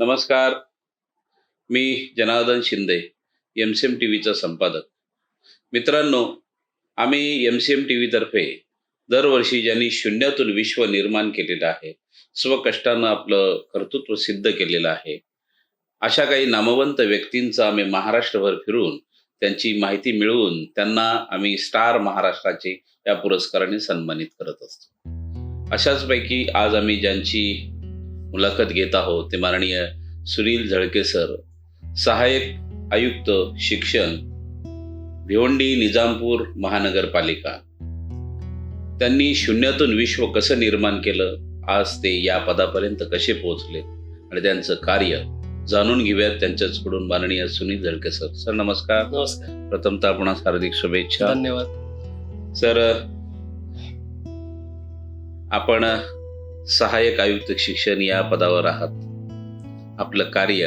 नमस्कार. मी Janardan Shinde M C M T व्हीचा संपादक. मित्रांनो आम्ही एम सी एम टी व्हीतर्फे दरवर्षी ज्यांनी शून्यातून विश्व निर्माण केलेलं आहे स्वकष्टानं आपलं कर्तृत्व सिद्ध केलेलं आहे अशा काही नामवंत व्यक्तींचा आम्ही महाराष्ट्रभर फिरून त्यांची माहिती मिळवून त्यांना आम्ही स्टार महाराष्ट्राचे या पुरस्काराने सन्मानित करत असतो. अशाच पैकी आज आम्ही ज्यांची मुलाखत घेत आहोत. ते माननीय सुनील झळके सर सहाय्यक आयुक्त शिक्षण भिवंडी निजामपूर महानगरपालिका. त्यांनी शून्यातून विश्व कसं निर्माण केलं? आज ते या पदापर्यंत कसे पोहोचले? आणि त्यांचं कार्य जाणून घेऊयात त्यांच्याचकडून माननीय सुनील झळके सर. सर नमस्कार. नमस्कार. प्रथमतः आपणास हार्दिक शुभेच्छा. धन्यवाद. सर आपण सहाय्यक आयुक्त शिक्षण या पदावर आहात. आपलं कार्य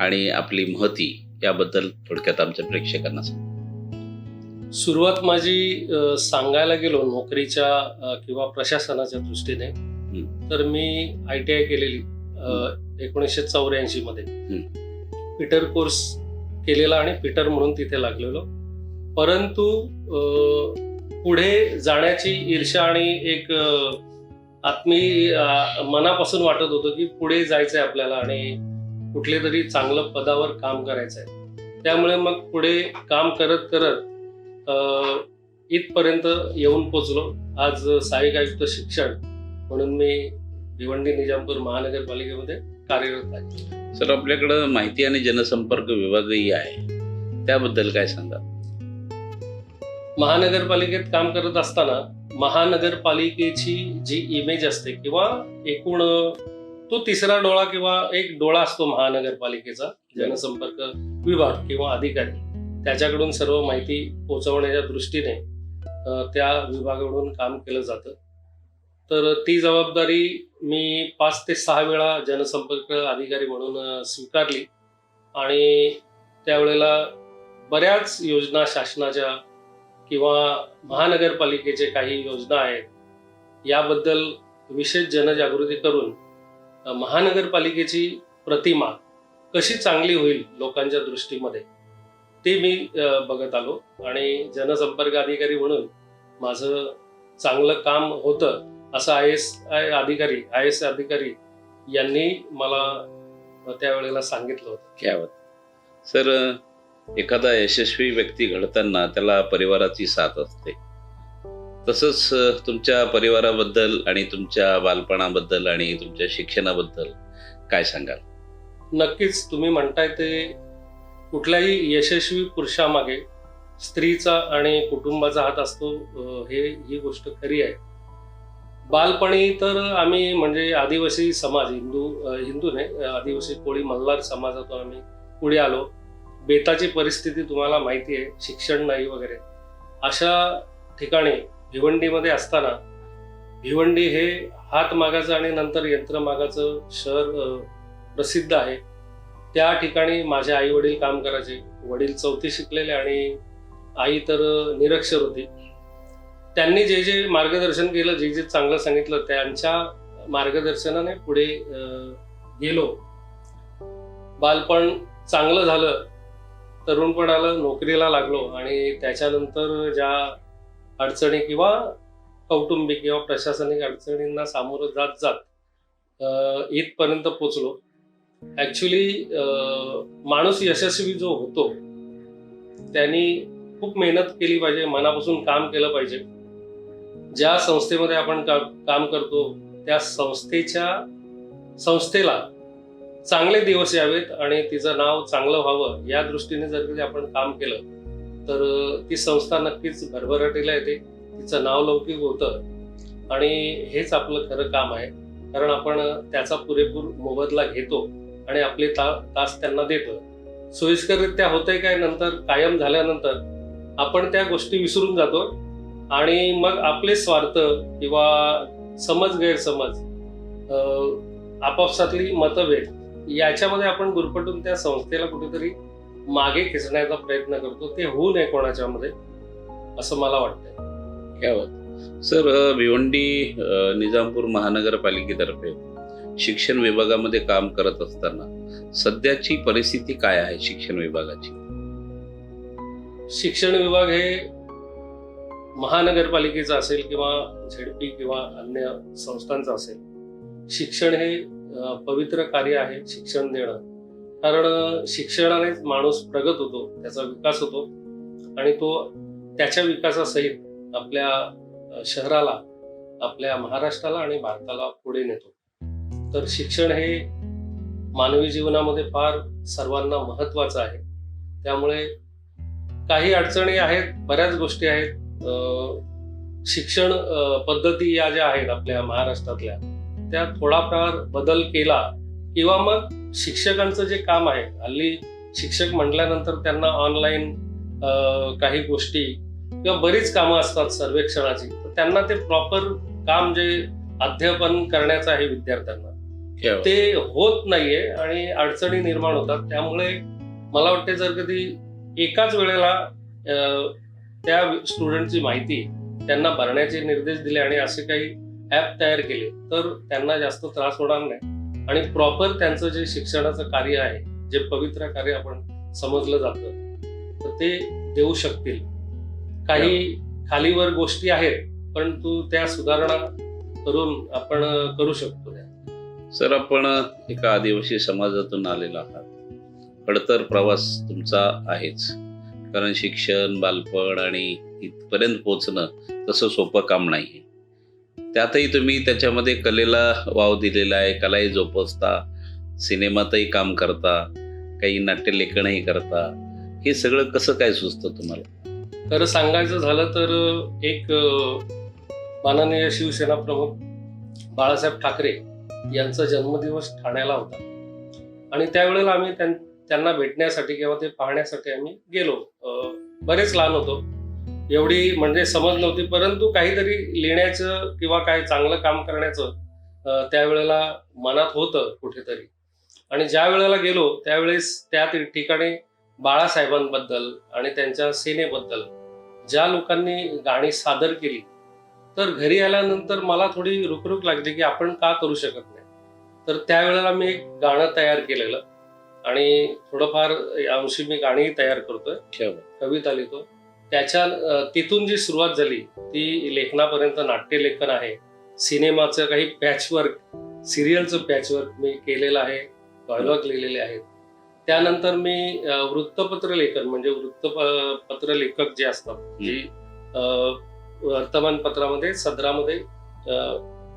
आणि आपली महती याबद्दल थोडक्यात आमच्या प्रेक्षकांना सांगा. सुरुवात माझी सांगायला गेलो नोकरीच्या किंवा प्रशासनाच्या दृष्टीने तर मी आय टी आय केलेली एकोणीसशे चौऱ्याऐंशी मध्ये. पीटर कोर्स केलेला आणि पीटर म्हणून तिथे लागलेलो. परंतु पुढे जाण्याची ईर्षा आणि एक आत्मी मनापासून वाटत होतं की पुढे जायचंय आपल्याला आणि कुठले तरी चांगलं पदावर काम करायचंय. त्यामुळे मग पुढे काम करत करत अ, इथपर्यंत येऊन पोचलो. आज सहाय्यक आयुक्त शिक्षण म्हणून मी भिवंडी निजामपूर महानगरपालिकेमध्ये कार्यरत आहे. सर आपल्याकडं माहिती आणि जनसंपर्क विभागही आहे. त्याबद्दल काय सांगा महानगरपालिकेत काम करत असताना महानगरपालिकेची जी इमेज असते किंवा एकूण तो तिसरा डोळा किंवा एक डोळा असतो महानगरपालिकेचा जनसंपर्क विभाग किंवा अधिकारी त्याच्याकडून सर्व माहिती पोहोचवण्याच्या दृष्टीने त्या विभागाकडून काम केलं जातं. तर ती जबाबदारी मी पाच ते सहा वेळा जनसंपर्क अधिकारी म्हणून स्वीकारली. आणि त्यावेळेला बऱ्याच योजना शासनाच्या किंवा महानगरपालिकेचे काही योजना आहेत याबद्दल विशेष जनजागृती करून महानगरपालिकेची प्रतिमा कशी चांगली होईल लोकांच्या दृष्टीमध्ये ते मी बघत आलो. आणि जनसंपर्क अधिकारी म्हणून माझं चांगलं काम होतं असं आय एस आय अधिकारी आय एस अधिकारी यांनी मला त्यावेळेला सांगितलं होतं. क्या सर एखादा यशस्वी व्यक्ती घडताना त्याला परिवाराची साथ असते. तसंच तुमच्या परिवाराबद्दल आणि तुमच्या बालपणाबद्दल आणि तुमच्या शिक्षणाबद्दल काय सांगाल? नक्कीच तुम्ही म्हणताय ते कुठल्याही यशस्वी पुरुषामागे स्त्रीचा आणि कुटुंबाचा हात असतो हे ही गोष्ट खरी आहे. बालपणी तर आम्ही म्हणजे आदिवासी समाज हिंदू हिंदू नाही आदिवासी कोळी मल्हार समाजातून आम्ही पुढे आलो. बेताची परिस्थिती तुम्हाला माहिती आहे शिक्षण नाही वगैरे. अशा ठिकाणी भिवंडीमध्ये असताना भिवंडी हे हात मागाचं आणि नंतर यंत्रमागाचं शहर प्रसिद्ध आहे. त्या ठिकाणी माझे आई वडील काम करायचे. वडील चौथी शिकलेले आणि आई तर निरक्षर होती. त्यांनी जे जे मार्गदर्शन केलं जे जे चांगलं सांगितलं त्यांच्या मार्गदर्शनाने पुढे गेलो. बालपण चांगलं झालं. तरुणपणाला नोकरीला लागलो आणि त्याच्यानंतर ज्या अडचणी किंवा कौटुंबिक किंवा प्रशासनिक अडचणींना सामोरं जात जात इथपर्यंत पोचलो. ॲक्च्युली माणूस यशस्वी जो होतो त्यांनी खूप मेहनत केली पाहिजे मनापासून काम केलं पाहिजे. ज्या संस्थेमध्ये आपण का, काम करतो त्या संस्थेच्या संस्थेला चांगले दिवस यावेत आणि तिचं नाव चांगलं व्हावं या दृष्टीने जर कधी आपण काम केलं तर ती संस्था नक्कीच भरभराटीला येते. तिचं नाव लौकिक होतं आणि हेच आपलं खरं काम आहे. कारण आपण त्याचा पुरेपूर मोबदला घेतो आणि आपले ता तास त्यांना देतो. सोयीस्कररित्या होतंय काय नंतर कायम झाल्यानंतर आपण त्या गोष्टी विसरून जातो आणि मग आपले स्वार्थ किंवा समज गैरसमज आपापसातली मतभेद याच्यामध्ये आपण गुरफटून त्या संस्थेला कुठेतरी मागे खेचण्याचा प्रयत्न करतो ते होऊ नये कोणाच्या मध्ये असं मला वाटतंय. क्या सर भिवंडी निजामपूर महानगरपालिकेतर्फे शिक्षण विभागामध्ये काम करत असताना सध्याची परिस्थिती काय आहे शिक्षण विभागाची? शिक्षण विभाग हे महानगरपालिकेचा असेल किंवा झेडपी किंवा अन्य संस्थांचा असेल शिक्षण हे पवित्र कार्य आहे शिक्षण देणं. कारण शिक्षणानेच माणूस प्रगत होतो त्याचा विकास होतो. आणि तो त्याच्या विकासासहित आपल्या शहराला आपल्या महाराष्ट्राला आणि भारताला पुढे नेतो. तर शिक्षण हे मानवी जीवनामध्ये फार सर्वांना महत्वाचं आहे. त्यामुळे काही अडचणी आहेत बऱ्याच गोष्टी आहेत. शिक्षण पद्धती या ज्या आहेत आपल्या महाराष्ट्रातल्या त्या थोडाफार बदल केला किंवा मग शिक्षकांचं जे काम आहे हल्ली शिक्षक म्हटल्यानंतर त्यांना ऑनलाईन काही गोष्टी किंवा बरीच कामं असतात सर्वेक्षणाची तर त्यांना ते प्रॉपर काम जे अध्यापन करण्याचं आहे विद्यार्थ्यांना केव्हा? ते होत नाहीये आणि अडचणी निर्माण होतात त्यामुळे मला वाटते जर कधी एकाच वेळेला त्या स्टुडंटची माहिती त्यांना भरण्याचे निर्देश दिले आणि असे काही ऍप तयार केले तर त्यांना जास्त त्रास होणार नाही. आणि प्रॉपर त्यांचं जे शिक्षणाचं कार्य आहे जे पवित्र कार्य आपण समजलं जातं तर ते देऊ शकतील. काही खालीवर गोष्टी आहेत परंतु त्या सुधारणा करून आपण करू शकतो सर आपण एका आदिवासी समाजातून आलेला आहात. खडतर प्रवास तुमचा आहेच. कारण शिक्षण बालपण आणि इथपर्यंत पोहोचणं तसं सोपं काम नाही त्यातही तुम्ही त्याच्यामध्ये कलेला वाव दिलेला आहे कलाही जोपासता सिनेमातही काम करता काही नाट्यलेखनही करता. हे सगळं कसं काय सुचतं तुम्हाला? तर सांगायचं झालं तर एक माननीय शिवसेना प्रमुख बाळासाहेब ठाकरे यांचा जन्मदिवस ठाण्याला होता. आणि त्यावेळेला आम्ही त्यां- त्यांना भेटण्यासाठी किंवा ते पाहण्यासाठी आम्ही गेलो. बरेच लहान होतो. एवढी म्हणजे समज नव्हती परंतु काहीतरी लिहिण्याचं किंवा काय चांगलं काम करण्याचं त्यावेळेला मनात होतं कुठेतरी. आणि ज्या वेळेला गेलो त्यावेळेस त्या ठिकाणी बाळासाहेबांबद्दल आणि त्यांच्या सेनेबद्दल ज्या लोकांनी गाणी सादर केली तर घरी आल्यानंतर मला थोडी रुकरुक लागली की आपण का करू शकत नाही. तर त्यावेळेला मी एक गाणं तयार केलेलं आणि थोडंफार अंशी मी गाणीही तयार करतोय? कविता लिहितो त्याच्या तिथून जी सुरुवात झाली ती लेखनापर्यंत नाट्यलेखन आहे. सिनेमाचं काही पॅचवर्क सिरियलचं पॅचवर्क मी केलेलं आहे डायलॉग लिहिलेले आहेत. त्यानंतर मी वृत्तपत्र लेखन म्हणजे वृत्तपत्र लेखक जे असतात जी वर्तमानपत्रामध्ये सदरामध्ये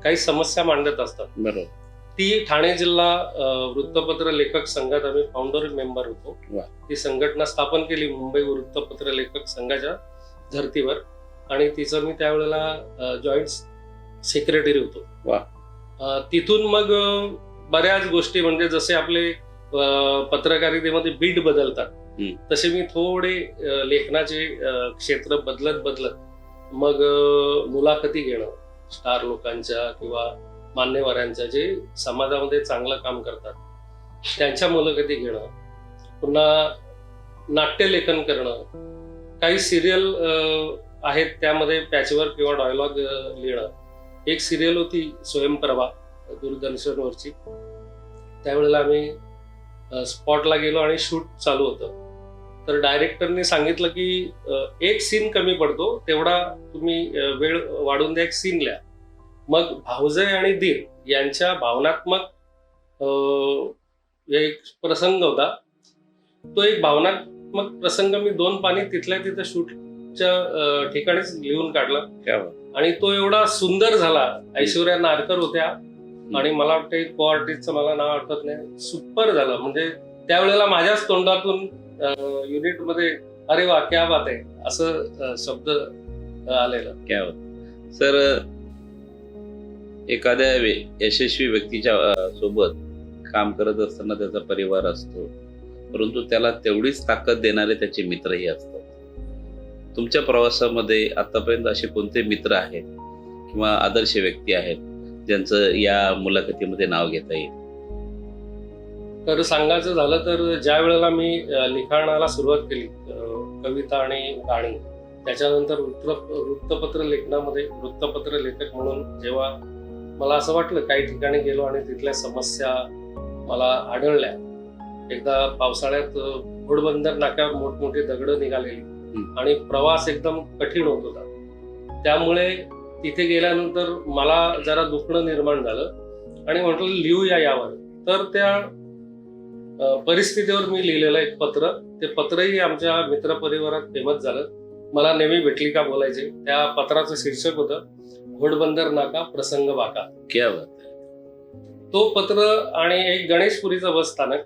काही समस्या मांडत असतात. बरोबर. ती ठाणे जिल्हा वृत्तपत्र लेखक संघात आम्ही फाउंडर मेंबर होतो. ती संघटना स्थापन केली मुंबई वृत्तपत्र लेखक संघाच्या धर्तीवर. आणि तिचं मी त्यावेळेला जॉईंट सेक्रेटरी होतो. तिथून मग बऱ्याच गोष्टी म्हणजे जसे आपले पत्रकारितेमध्ये बीट बदलतात. तसे मी थोडे लेखनाचे क्षेत्र बदलत बदलत मग मुलाखती घेणं. स्टार लोकांच्या किंवा मान्यवरांच्या जे समाजामध्ये चांगलं काम करतात त्यांच्या मुलाखती घेणं पुन्हा नाट्यलेखन करणं काही सिरियल आहेत त्यामध्ये पॅचवर किंवा डायलॉग लिहिणं. एक सिरियल होती स्वयंप्रभा दूरदर्शनवरची. त्यावेळेला आम्ही स्पॉटला गेलो आणि शूट चालू होतं. तर डायरेक्टरने सांगितलं की एक सीन कमी पडतो तेवढा तुम्ही वेळ वाढून द्या एक सीन लिहा. मग भावजय आणि दीर यांच्या भावनात्मक एक प्रसंग होता. तो एक भावनात्मक प्रसंग मी दोन पाणी तिथल्या तिथं शूटच्या ठिकाणीच लिहून काढला? आणि तो एवढा सुंदर झाला. ऐश्वर्या नारकर होत्या. आणि मला वाटतं को आर्टिस्टचं मला नाव आठवत नाही. सुपर झालं. म्हणजे त्यावेळेला माझ्याच तोंडातून युनिटमध्ये अरे वा क्या बात आहे. असं शब्द आलेलं. क्या सर एखाद्या यशस्वी व्यक्तीच्या सोबत काम करत असताना त्याचा परिवार असतो. परंतु त्याला तेवढीच ताकद देणारे त्याचे मित्रही असतात. तुमच्या प्रवासामध्ये आतापर्यंत असे कोणते मित्र आहेत? किंवा आदर्श व्यक्ती आहेत ज्यांचं या मुलाखतीमध्ये नाव घेता येईल? तर सांगायचं झालं तर ज्या वेळेला मी लिखाणाला सुरुवात केली कविता आणि गाणी त्याच्यानंतर वृत्त वृत्तपत्र लेखनामध्ये वृत्तपत्र लेखक म्हणून जेव्हा मला असं वाटलं काही ठिकाणी गेलो आणि तिथल्या समस्या मला आढळल्या. एकदा पावसाळ्यात घोडबंदर नाक्यावर मोठमोठी दगड निघालेली आणि प्रवास एकदम कठीण होत होता. त्यामुळे तिथे गेल्यानंतर मला जरा दुखणं निर्माण झालं आणि म्हटलं लिहूया यावर. तर त्या परिस्थितीवर मी लिहिलेलं एक पत्र. ते पत्रही आमच्या मित्रपरिवारात फेमस झालं. मला नेहमी भेटली का बोलायचे. त्या पत्राचं शीर्षक होतं घोडबंदर नाका प्रसंग बाका क्या बात. तो पत्र आणि एक गणेशपुरीचं बस स्थानक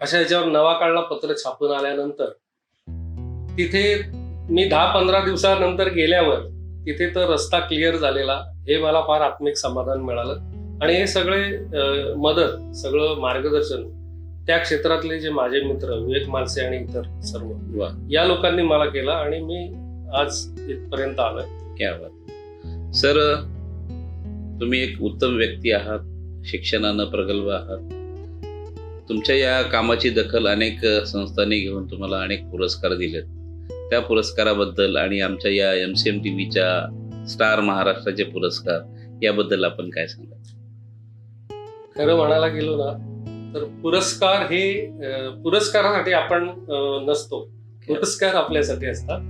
अशा याच्यावर नवा काळला पत्र छापून आल्यानंतर. तिथे मी दहा पंधरा दिवसानंतर गेल्यावर तिथे तर रस्ता क्लिअर झालेला हे मला फार आत्मिक समाधान मिळालं. आणि हे सगळे अं, मदत सगळं मार्गदर्शन त्या क्षेत्रातले जे माझे मित्र विवेक मालसे आणि इतर सर्व वा. या लोकांनी मला केलं आणि मी आज इथपर्यंत आलोय. क्या बात सर तुम्ही एक उत्तम व्यक्ती आहात शिक्षणानं प्रगल्भ आहात. तुमच्या या कामाची दखल अनेक संस्थांनी घेऊन तुम्हाला अनेक पुरस्कार दिलेत. त्या पुरस्काराबद्दल आणि आमच्या या एम सी एम टी व्हीच्या स्टार महाराष्ट्राचे पुरस्कार याबद्दल आपण काय सांगा खरं म्हणायला गेलो ना तर पुरस्कार हे पुरस्कारासाठी आपण नसतो. पुरस्कार आपल्यासाठी असतात.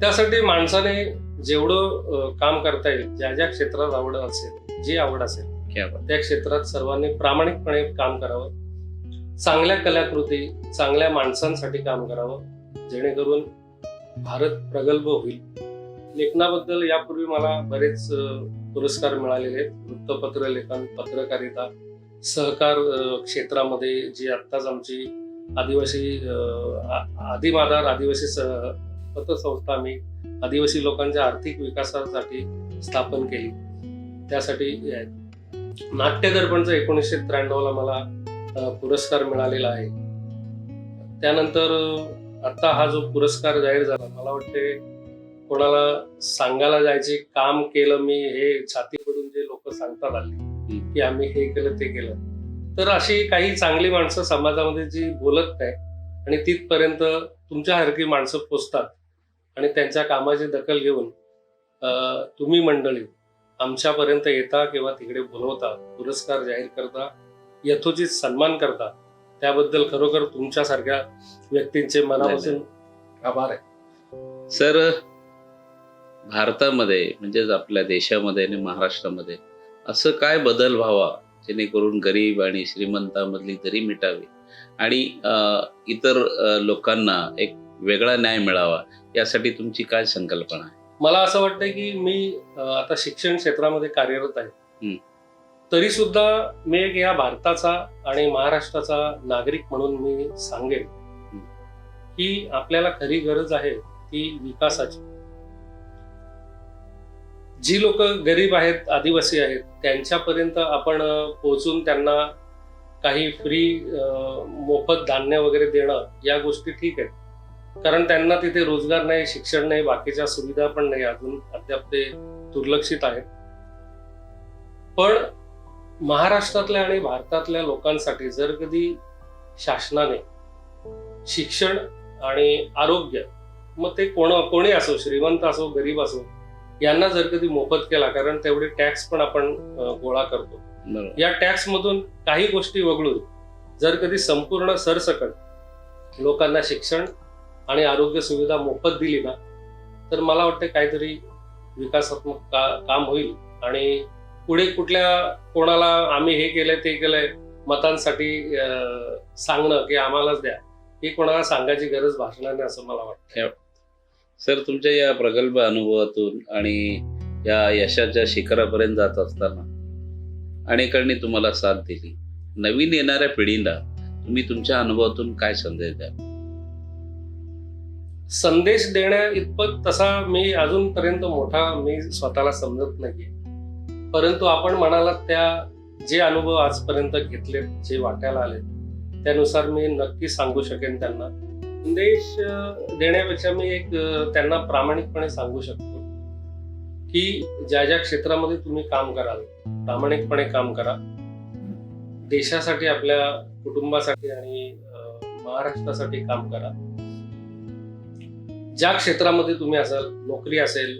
त्यासाठी माणसाने जेवढं काम करता येईल ज्या ज्या क्षेत्रात आवड असेल जी आवड असेल त्या क्षेत्रात सर्वांनी प्रामाणिकपणे काम करावं. चांगल्या कलाकृती चांगल्या माणसांसाठी काम करावं जेणेकरून भारत प्रगल्भ होईल. लेखनाबद्दल यापूर्वी मला बरेच पुरस्कार मिळालेले आहेत. वृत्तपत्र लेखन पत्रकारिता सहकार क्षेत्रामध्ये जी आत्ताच आमची आदिवासी अं, आ- आदिम आधार आदिवासी स- पतसंस्था आम्ही आदिवासी लोकांच्या आर्थिक विकासासाठी स्थापन केली. त्यासाठी. नाट्य दर्पणचा एकोणीसशे त्र्याण्णवला मला पुरस्कार मिळालेला आहे. त्यानंतर आता हा जो पुरस्कार जाहीर झाला मला वाटते कोणाला सांगायला जायचे काम केलं मी हे छातीकडून जे लोक सांगतात आले की आम्ही हे केलं ते केलं. तर अशी काही चांगली माणसं समाजामध्ये जी बोलत नाही आणि तिथपर्यंत तुमच्यासारखी माणसं पोचतात आणि त्यांच्या कामाची दखल घेऊन तुम्ही मंडळी आमच्यापर्यंत येता किंवा तिकडे बोलवता पुरस्कार जाहीर करता यथोचित सन्मान करता त्याबद्दल खरोखर तुमच्यासारख्या व्यक्तींचे मनापासून आभार आहे. सर भारतामध्ये म्हणजेच आपल्या देशामध्ये आणि महाराष्ट्रामध्ये असं काय बदल व्हावा जेणेकरून गरीब आणि श्रीमंतामधली दरी मिटावी? आणि इतर लोकांना एक वेगळा न्याय मिळावा यासाठी तुमची काय संकल्पना आहे? मला असं वाटतं की मी आता शिक्षण क्षेत्रामध्ये कार्यरत आहे. तरी सुद्धा मी एक या भारताचा आणि महाराष्ट्राचा नागरिक म्हणून मी सांगेन की आपल्याला खरी गरज आहे ती विकासाची. जी लोक गरीब आहेत आदिवासी आहेत त्यांच्यापर्यंत आपण पोहोचून त्यांना काही फ्री मोफत धान्य वगैरे देणं या गोष्टी ठीक आहेत. कारण त्यांना तिथे रोजगार नाही शिक्षण नाही बाकीच्या सुविधा पण नाही अजून अद्याप ते दुर्लक्षित आहेत. पण महाराष्ट्रातल्या आणि भारतातल्या लोकांसाठी जर कधी शासनाने शिक्षण आणि आरोग्य मग ते कोण कोणी असो श्रीमंत असो गरीब असो यांना जर कधी मोफत केला कारण तेवढे टॅक्स पण आपण गोळा करतो. या टॅक्स मधून काही गोष्टी वगळून जर कधी संपूर्ण सरसकट लोकांना शिक्षण आणि आरोग्य सुविधा मोफत दिली ना तर मला वाटतं काहीतरी विकासात्मक का, काम होईल. आणि पुढे कुठल्या कोणाला आम्ही हे केलंय ते केलंय मतांसाठी सांगणं की आम्हालाच द्या. ही कोणाला सांगायची गरज भासणार नाही असं मला वाटतं. सर तुमच्या या प्रगल्भ अनुभवातून आणि या यशाच्या शिखरापर्यंत जात असताना अनेकांनी तुम्हाला साथ दिली. नवीन येणाऱ्या पिढीला तुम्ही तुमच्या अनुभवातून काय संदेश द्या संदेश देण्या इतपत तसा मी अजूनपर्यंत मोठा मी स्वतःला समजत नाहीये. परंतु आपण म्हणाला त्या जे अनुभव आजपर्यंत घेतलेत जे वाट्याला आले त्यानुसार मी नक्की सांगू शकेन त्यांना. संदेश देण्यापेक्षा मी एक त्यांना प्रामाणिकपणे सांगू शकतो की ज्या ज्या क्षेत्रामध्ये तुम्ही काम कराल प्रामाणिकपणे काम करा. देशासाठी आपल्या कुटुंबासाठी आणि महाराष्ट्रासाठी काम करा. ज्या क्षेत्रामध्ये तुम्ही असाल नोकरी असेल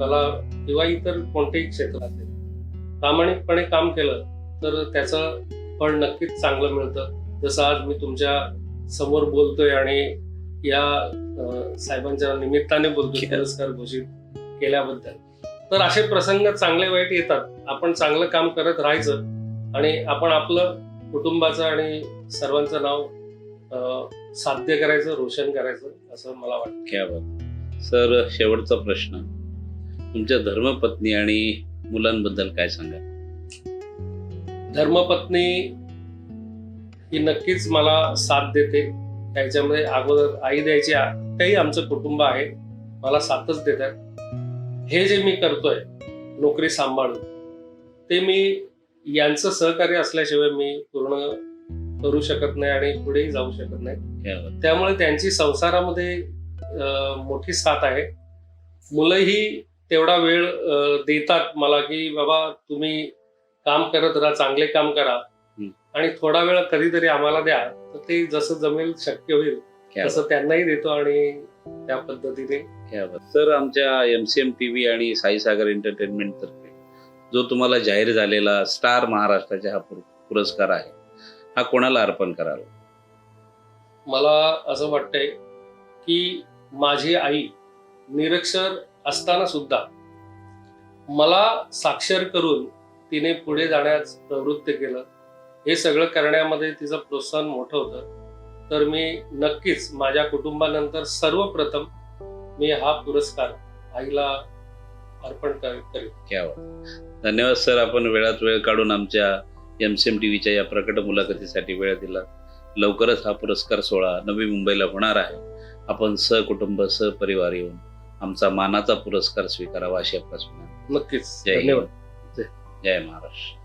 कला किंवा इतर कोणतेही क्षेत्र असेल प्रामाणिकपणे काम केलं तर त्याचं फळ नक्कीच चांगलं मिळतं. जसं आज मी तुमच्यासमोर बोलतोय आणि या साहेबांच्या निमित्ताने बोलतोय पुरस्कार घोषित केल्याबद्दल. तर असे प्रसंग चांगले वाईट येतात. आपण चांगलं काम करत राहायचं आणि आपण आपलं कुटुंबाचं आणि सर्वांचं नाव साध्य करायचं रोशन करायचं असं मला वाटतं. बात. सर शेवटचा प्रश्न. तुमच्या धर्मपत्नी आणि मुलांबद्दल काय सांगा? धर्मपत्नी ही नक्कीच मला साथ देते. त्याच्यामध्ये अगोदर आई द्यायची काही आमचं कुटुंब आहे. मला साथच देतात. हे जे मी करतोय नोकरी सांभाळून ते मी यांचं सहकार्य असल्याशिवाय मी पूर्ण करू शकत नाही आणि पुढेही जाऊ शकत नाही. त्यामुळे त्यांची संसारामध्ये मोठी साथ आहे. मुलंही तेवढा वेळ देतात मला की बाबा तुम्ही काम करत राहा चांगले काम करा. आणि थोडा वेळ कधीतरी आम्हाला द्या तर ते जसं जमेल शक्य होईल तसं त्यांनाही देतो आणि त्या पद्धतीने. सर आमच्या M C M T V आणि साईसागर एंटरटेनमेंट तर्फे जो तुम्हाला जाहीर झालेला स्टार महाराष्ट्राचा हा पुर- पुरस्कार आहे हा कोणाला अर्पण कराल? मला असं वाटतंय की माझी आई निरक्षर असताना सुद्धा मला साक्षर करून तिने पुढे जाण्यास प्रवृत्त केलं. हे सगळं करण्यामध्ये तिचं प्रोत्साहन मोठं होतं. तर मी नक्कीच माझ्या कुटुंबानंतर सर्वप्रथम मी हा पुरस्कार आईला अर्पण कर- करेन. धन्यवाद सर. आपण वेळात वेळ काढून आमच्या एम सी एम टी व्हीच्या या प्रकट मुलाखतीसाठी वेळ दिला. लवकरच हा पुरस्कार सोहळा नवी मुंबईला होणार आहे. आपण सहकुटुंब सहपरिवार येऊन आमचा मानाचा पुरस्कार स्वीकारावा अशी आपल्यास. नक्कीच. धन्यवाद. जय महाराष्ट्र.